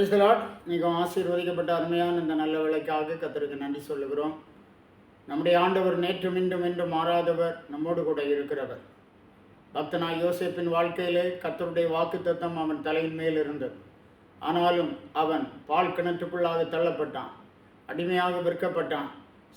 பிரைஸ்லாட் மிகவும் ஆசீர்வதிக்கப்பட்ட அருமையான இந்த நல்ல விலைக்காக கத்தருக்கு நன்றி சொல்லுகிறோம். நம்முடைய ஆண்டவர் நேற்று மீண்டும் என்றும் மாறாதவர் நம்மோடு கூட இருக்கிறவர். பக்தனாய் யோசிப்பின் வாழ்க்கையிலே கத்தருடைய வாக்குத்தத்தம் அவன் தலையின் மேல் இருந்தது. ஆனாலும் அவன் பால் கிணற்றுக்குள்ளாக தள்ளப்பட்டான். அடிமையாக விற்கப்பட்டான்.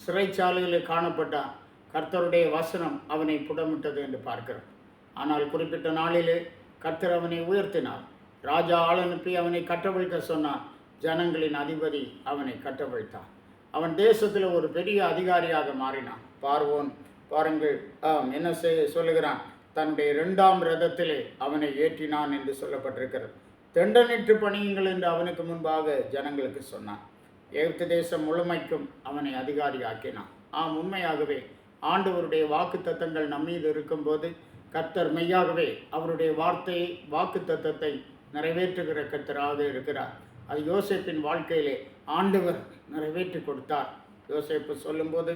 சிறைச்சாலையிலே காணப்பட்டான். கர்த்தருடைய வசனம் அவனை புடமிட்டது என்று பார்க்கிறோம். ஆனால் குறிப்பிட்ட நாளிலே கர்த்தர் அவனை உயர்த்தினார். ராஜா ஆள் அனுப்பி அவனை கட்டவிழ்க்க சொன்னான். ஜனங்களின் அதிபதி அவனை கட்டவிழ்த்தான் அவன் தேசத்தில் ஒரு பெரிய அதிகாரியாக மாறினான். பார்வோன் பாருங்கள் ஆம் என்ன செய்ய சொல்லுகிறான். தன்னுடைய இரண்டாம் ரதத்திலே அவனை ஏற்றினான் என்று சொல்லப்பட்டிருக்கிறது. தெண்டனிட்டு பணியுங்கள் என்று அவனுக்கு முன்பாக ஜனங்களுக்கு சொன்னான். எகிப்து தேசம் முழுமைக்கும் அவனை அதிகாரியாக்கினான். ஆம் உண்மையாகவே ஆண்டவருடைய வாக்கு தத்தங்கள் நம்மீது இருக்கும்போது கர்த்தர் மெய்யாகவே அவருடைய வார்த்தையை வாக்கு தத்தத்தை நிறைவேற்றுகிற கத்தராக இருக்கிறார். அது யோசேப்பின் வாழ்க்கையிலே ஆண்டவர் நிறைவேற்றி கொடுத்தார். யோசேப்பு சொல்லும்போது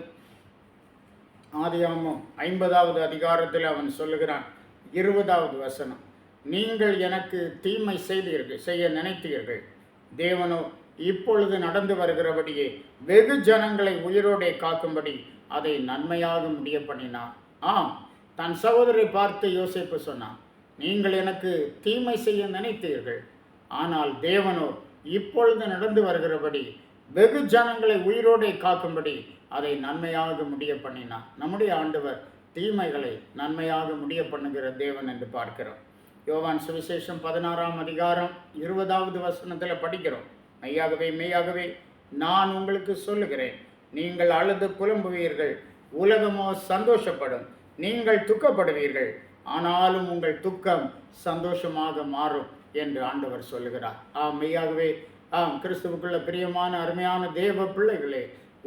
ஆதியாமம் ஐம்பதாவது அதிகாரத்தில் அவன் சொல்லுகிறான் இருபதாவது வசனம் நீங்கள் எனக்கு தீமை செய்தீர்கள் செய்ய நினைத்தீர்கள். தேவனோ இப்பொழுது நடந்து வருகிறபடியே வெகு ஜனங்களை உயிரோடே காக்கும்படி அதை நன்மையாக முடிய பண்ணினான் ஆம் தன் சகோதரை பார்த்து யோசிப்பு சொன்னான் நீங்கள் எனக்கு தீமை செய்ய நினைத்தீர்கள். ஆனால் தேவனோ இப்பொழுது நடந்து வருகிறபடி வெகு ஜனங்களை உயிரோடே காக்கும்படி அதை நன்மையாக முடிய பண்ணினார். நம்முடைய ஆண்டவர் தீமைகளை நன்மையாக முடிய பண்ணுகிற தேவன் என்று பார்க்கிறோம். யோவான் சுவிசேஷம் பதினாறாம் அதிகாரம் இருபதாவது வசனத்தில் படிக்கிறோம். மெய்யாகவே மெய்யாகவே நான் உங்களுக்கு சொல்லுகிறேன். நீங்கள் அழுது புலம்புவீர்கள் உலகமோ சந்தோஷப்படும். நீங்கள் துக்கப்படுவீர்கள் ஆனாலும் உங்கள் துக்கம் சந்தோஷமாக மாறும் என்று ஆண்டவர் சொல்லுகிறார். ஆம் மெய்யாகவே ஆம் கிறிஸ்துவுக்குள்ள பிரியமான அருமையான தேவ பிள்ளைகளே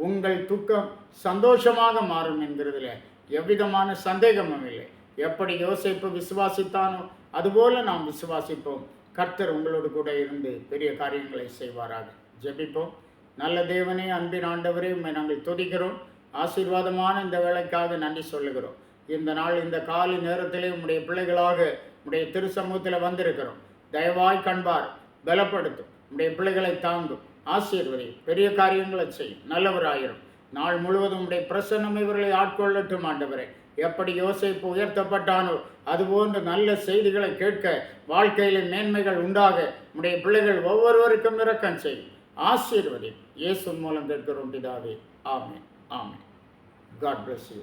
உங்கள் துக்கம் சந்தோஷமாக மாறும் என்கிறதுல எவ்விதமான சந்தேகமும் இல்லை. எப்படி யோசிப்பு விசுவாசித்தானோ அதுபோல நாம் விசுவாசிப்போம். கர்த்தர் உங்களோடு கூட இருந்து பெரிய காரியங்களை செய்வாராக. ஜெபிப்போம். நல்ல தேவனே அன்பின் ஆண்டவரே உண்மை நாங்கள் துதிக்கிறோம். ஆசீர்வாதமான இந்த வேலைக்காக நன்றி சொல்லுகிறோம். இந்த நாள் இந்த காலை நேரத்திலே உம்முடைய பிள்ளைகளாக உம்முடைய திருச்சமூகத்தில் வந்திருக்கிறோம். தயவாய் கண்பார் பலப்படுத்தும். உடைய பிள்ளைகளை தாங்கும். ஆசீர்வதி பெரிய காரியங்களை செய்யும் நல்லவராயிரும். நாள் முழுவதும் உடைய பிரசன்னம் இவர்களை ஆட்கொள்ளட்டும் ஆண்டவரே. எப்படி யோசிப்பு உயர்த்தப்பட்டானோ அதுபோன்ற நல்ல செய்திகளை கேட்க வாழ்க்கையில மேன்மைகள் உண்டாக உடைய பிள்ளைகள் ஒவ்வொருவருக்கும் இரக்கம் செய்யும் ஆசீர்வதி இயேசு மூலம் கேட்கிறோம் பிதாவே. ஆமே ஆமே காட் பிளஸ் யூ